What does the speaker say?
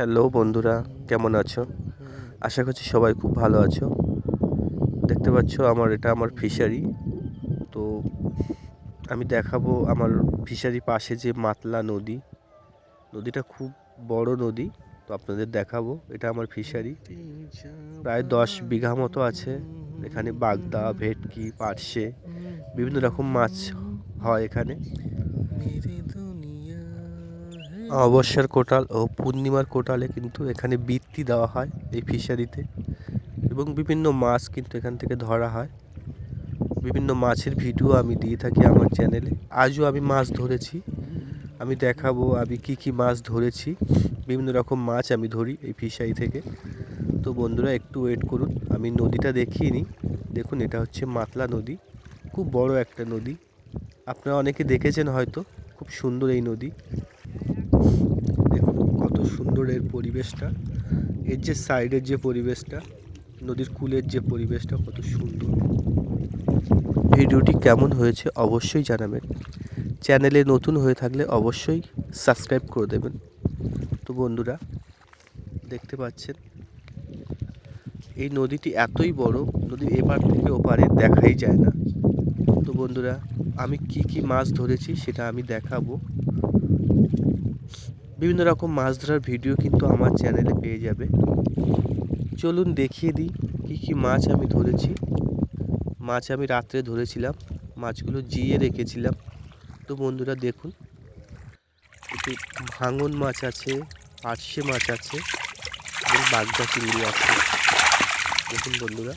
Hello বন্ধুরা, কেমন আছো? আশা করছি সবাই খুব ভালো আছো। দেখতে পাচ্ছ আমার, এটা আমার ফিশারি তো আমি দেখাবো আমার ফিশারি পাশে যে মাতলা নদী। নদীটা খুব বড় নদী, তো আপনাদের দেখাবো। এটা আমার ফিশারি প্রায় দশ বিঘা মতো আছে। এখানে বাগদা, ভেটকি, পার্শে, বিভিন্ন রকম মাছ হয় এখানে। অবসর কোটাল ও পূর্ণিমার কোটালে কিন্তু এখানে বৃত্তি দেওয়া হয় এই ফিশারিতে এবং বিভিন্ন মাছ কিন্তু এখান থেকে ধরা হয়। বিভিন্ন মাছের ভিডিও আমি দিয়ে থাকি আমার চ্যানেলে। আজও আমি মাছ ধরেছি। আমি দেখাবো আমি কি কি মাছ ধরেছি। বিভিন্ন রকম মাছ আমি ধরি এই ফিশারি থেকে। তো বন্ধুরা, একটু ওয়েট করুন। আমি নদীটা দেখিয়ে নিই। দেখুন, এটা হচ্ছে মাতলা নদী। খুব বড় একটা নদী। আপনারা অনেকে দেখেছেন হয়তো। খুব সুন্দর এই নদী। সুন্দর এর পরিবেশটা, এর যে সাইডের যে পরিবেশটা, নদীর কূলের যে পরিবেশটা কত সুন্দর। ভিডিওটি কেমন হয়েছে অবশ্যই জানাবেন। চ্যানেলে নতুন হয়ে থাকলে অবশ্যই সাবস্ক্রাইব করে দেবেন। তো বন্ধুরা, দেখতে পাচ্ছেন, এই নদীটি এতই বড় নদীর এপার থেকে ওপারে দেখাই যায় না। তো বন্ধুরা, আমি কি কি মাছ ধরেছি সেটা আমি দেখাবো। বিভিন্ন রকম মাছ ধরার ভিডিও কিন্তু আমার চ্যানেলে পেয়ে যাবে। চলুন দেখিয়ে দিই কী কী মাছ আমি ধরেছি। মাছ আমি রাত্রে ধরেছিলাম, মাছগুলো জিয়ে রেখেছিলাম। তো বন্ধুরা দেখুন, একটু ভাঙন মাছ আছে পার্শে মাছ আছে এবং বাগদা চিংড়ি আছে। দেখুন বন্ধুরা।